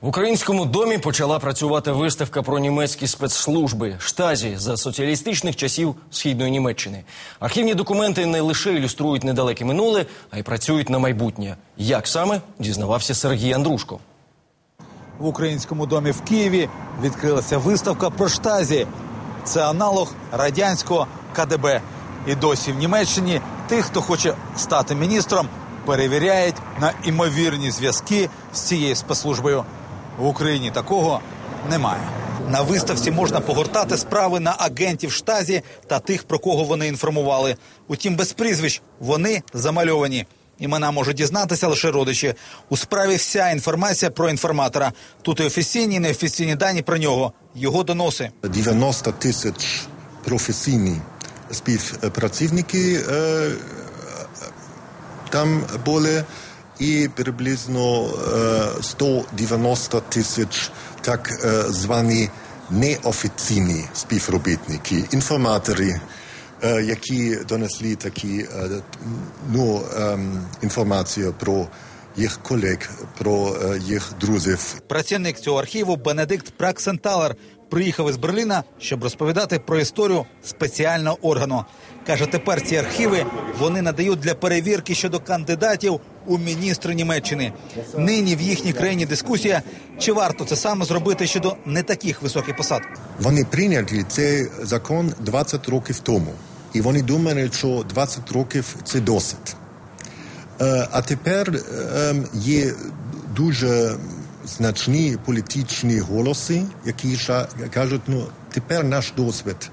В українському домі почала працювати виставка про німецькі спецслужби штазі за соціалістичних часів східної Німеччини. Архівні документи не лише ілюструють недалеке минуле, а й працюють на майбутнє. Як саме дізнавався Сергій Андрушко. В українському домі в Києві відкрилася виставка про штазі. Це аналог радянського КДБ. І досі в Німеччині тих, хто хоче стати міністром, перевіряють на імовірні зв'язки з цією спецслужбою. В Україні такого немає. На виставці можна погортати справи на агентів штазі та тих, про кого вони інформували. Утім, без прізвищ вони замальовані. Імена можуть дізнатися лише родичі. У справі вся інформація про інформатора. Тут і офіційні, і неофіційні дані про нього, його доноси. 90 тисяч професійні співпрацівники е, там були і приблизно е, 190 тисяч так е, звані неофіційні співробітники, інформатори, е, які донесли такі е, ну, е, інформацію про їх колег, про е, їх друзів. Працівник цього архіву Бенедикт Праксенталер приїхав із Берліна, щоб розповідати про історію спеціального органу. Каже, тепер ці архіви вони надають для перевірки щодо кандидатів у міністри Німеччини. Нині в їхній країні дискусія, чи варто це саме зробити щодо не таких високих посад. Вони прийняли цей закон 20 років тому, і вони думали, що 20 років це досить. Е, А тепер е, є дуже значні політичні голоси, які кажуть, ну тепер наш досвід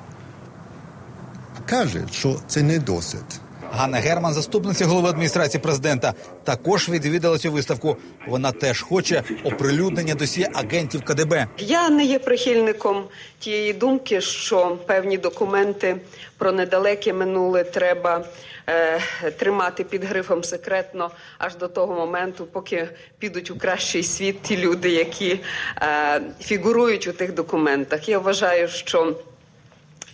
каже, що це не досить. Ганна Герман, заступниця голови адміністрації президента, також відвідала цю виставку. Вона теж хоче оприлюднення досі агентів КДБ. Я не є прихильником тієї думки, що певні документи про недалеке минуле треба е, тримати під грифом секретно аж до того моменту, поки підуть у кращий світ ті люди, які е, фігурують у тих документах. Я вважаю, що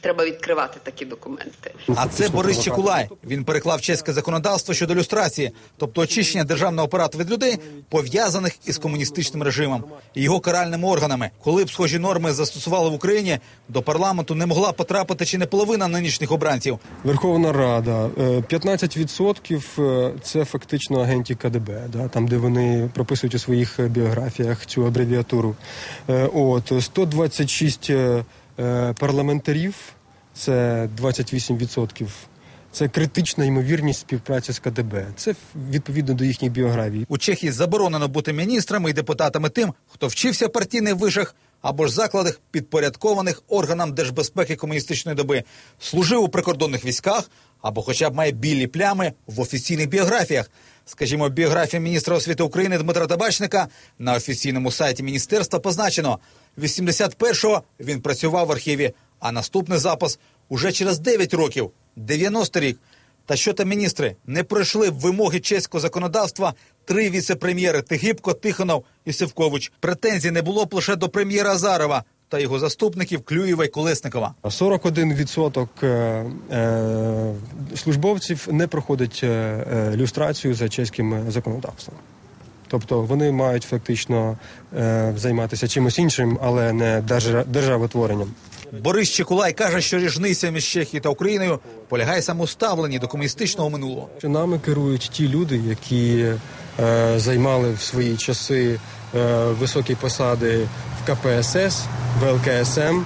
треба відкривати такі документи. А це Борис Чекулай. Він переклав чеське законодавство щодо люстрації, тобто очищення державного апарату від людей, пов'язаних із комуністичним режимом і його каральними органами. Коли б схожі норми застосували в Україні, до парламенту не могла потрапити чи не половина нинішніх обранців. Верховна Рада е, 15% е, це фактично агенті КДБ, да, там де вони прописують у своїх е, біографіях цю абревіатуру. Е, От 126 е, е, парламентарів, це 28%. Це критична ймовірність співпраці з КДБ. Це відповідно до їхніх біографій. У Чехії заборонено бути міністрами і депутатами тим, хто вчився в партійних вишах або ж закладах, підпорядкованих органам держбезпеки комуністичної доби, служив у прикордонних військах або, хоча б має білі плями в офіційних біографіях. Скажімо, біографія міністра освіти України Дмитра Табачника на офіційному сайті міністерства позначено 81-го він працював в архіві, а наступний запис уже через 9 років, 90 рік. Та що там міністри не пройшли вимоги чеського законодавства три віце-прем'єри Тигибко, Тихонов і Севкович. Претензій не було б лише до прем'єра Азарова та його заступників Клюєва і Колесникова. 41% е, е, службовців не проходить е, люстрацію за чеським законодавством. Тобто вони мають фактично займатися чимось іншим, але не держа- державотворенням. Борис Чекулай каже, що ріжниця між Чехією та Україною полягає саме у ставленні до комуністичного минулого. Нами керують ті люди, які е, займали в свої часи е, високі посади в КПСС, в ЛКСМ,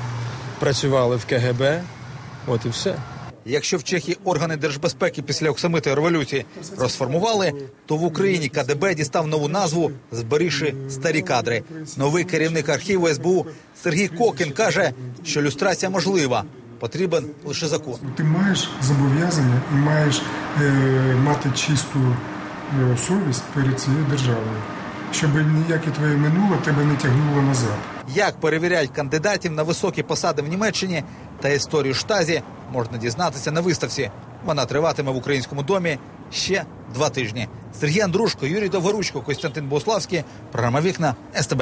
працювали в КГБ. От і все. Якщо в Чехії органи держбезпеки після оксамитої революції розформували, то в Україні КДБ дістав нову назву, зберігши старі кадри. Новий керівник архіву СБУ Сергій Кокін каже, що люстрація можлива, потрібен лише закон. Ти маєш зобов'язання і маєш е, мати чисту е, совість перед цією державою, щоб ніяке твоє минуле тебе не тягнуло назад. Як перевіряють кандидатів на високі посади в Німеччині та історію штазі можна дізнатися на виставці. Вона триватиме в українському домі ще два тижні. Сергій Андрушко, Юрій Довгоручко, Костянтин Бославський. Програма вікна СТБ.